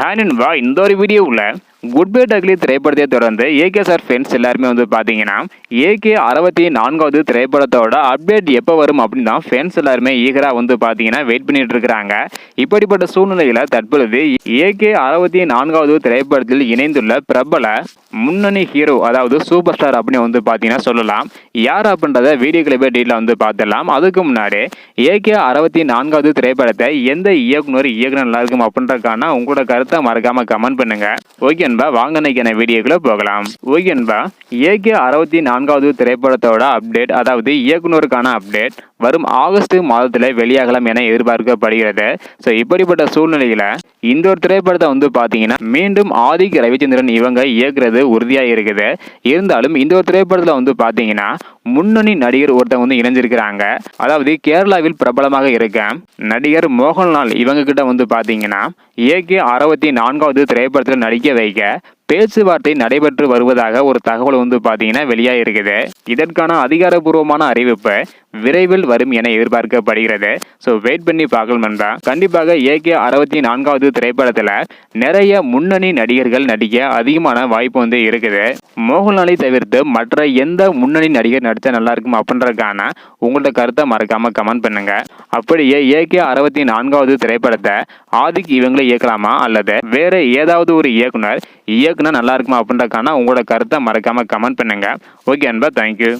ஹேனன்பா இந்த ஒரு வீடியோவில் குட் பை டக்லி திரைப்படத்தை தொடர்ந்து ஏகே சார் ஃப்ரெண்ட்ஸ் எல்லாருமே வந்து பார்த்தீங்கன்னா ஏகே அறுபத்தி நான்காவது திரைப்படத்தோட அப்டேட் எப்போ வரும் அப்படின்னு தான் ஃப்ரெண்ட்ஸ் எல்லாருமே ஈகராக வந்து பார்த்தீங்கன்னா வெயிட் பண்ணிட்டு இருக்கிறாங்க. இப்படிப்பட்ட சூழ்நிலையில் தற்பொழுது ஏகே அறுபத்தி நான்காவது திரைப்படத்தில் இணைந்துள்ள பிரபல முன்னணி ஹீரோ அதாவது சூப்பர் ஸ்டார் அப்படின்னு வந்து பார்த்தீங்கன்னா சொல்லலாம். யார் அப்படின்றத வீடியோ கிளிப்பை டீட்டில் வந்து பார்த்துடலாம். அதுக்கு முன்னாடி ஏகே அறுபத்தி நான்காவது திரைப்படத்தை எந்த இயக்குனர் இயக்குனர் நல்லா இருக்கும் அப்படின்றக்கான உங்களோட கருத்தை மறக்காமல் கமெண்ட் பண்ணுங்க. ஓகே அன்பா வாங்கினைக்கான வீடியோக்குள்ள போகலாம். ஓகே அன்பா ஏகே அறுபத்தி நான்காவது திரைப்படத்தோட அப்டேட் அதாவது இயக்குனருக்கான அப்டேட் வரும் ஆகஸ்ட் மாதத்தில் வெளியாகலாம் என எதிர்பார்க்கப்படுகிறது. ஸோ இப்படிப்பட்ட சூழ்நிலையில் இந்த ஒரு திரைப்படத்தை வந்து பார்த்தீங்கன்னா மீண்டும் ஆதிக் ரவிச்சந்திரன் இவங்க இயக்குறது உறுதியாக இருக்குது. இருந்தாலும் இந்த ஒரு திரைப்படத்தில் வந்து பார்த்தீங்கன்னா முன்னணி நடிகர் ஒருத்தவங்க வந்து இணைஞ்சிருக்கிறாங்க. அதாவது கேரளாவில் பிரபலமாக இருக்க நடிகர் மோகன்லால் இவங்க கிட்ட வந்து பார்த்தீங்கன்னா ஏகே அறுபத்தி நான்காவது திரைப்படத்தில் நடிக்க வைக்க பேச்சுவார்த்தை நடைபெற்று வருவதாக ஒரு தகவல் வந்து பார்த்தீங்கன்னா வெளியாக இருக்குது இதற்கான அதிகாரப்பூர்வமான அறிவிப்பு விரைவில் வரும் என எதிர்பார்க்கப்படுகிறது. ஸோ வெயிட் பண்ணி பார்க்கலாம் தான் கண்டிப்பாக ஏகே அறுபத்தி நான்காவது திரைப்படத்தில் நிறைய முன்னணி நடிகர்கள் நடிக்க அதிகமான வாய்ப்பு வந்து இருக்குது. மோகன்லாலை தவிர்த்து மற்ற எந்த முன்னணி நடிகர் நடித்தா நல்லா இருக்கும் அப்படின்றதுக்கான உங்களோட கருத்தை மறக்காம கமெண்ட் பண்ணுங்க. அப்படியே ஏகே அறுபத்தி நான்காவது திரைப்படத்தை ஆதிக் இவங்களே இயக்கலாமா? அல்லது வேற ஏதாவது ஒரு இயக்குனர் இருக்குன்னா நல்லா இருக்குமா அப்படின்றக்கான உங்களோட கருத்தை மறக்காம கமெண்ட் பண்ணுங்க. ஓகே அன்பா தேங்க்யூ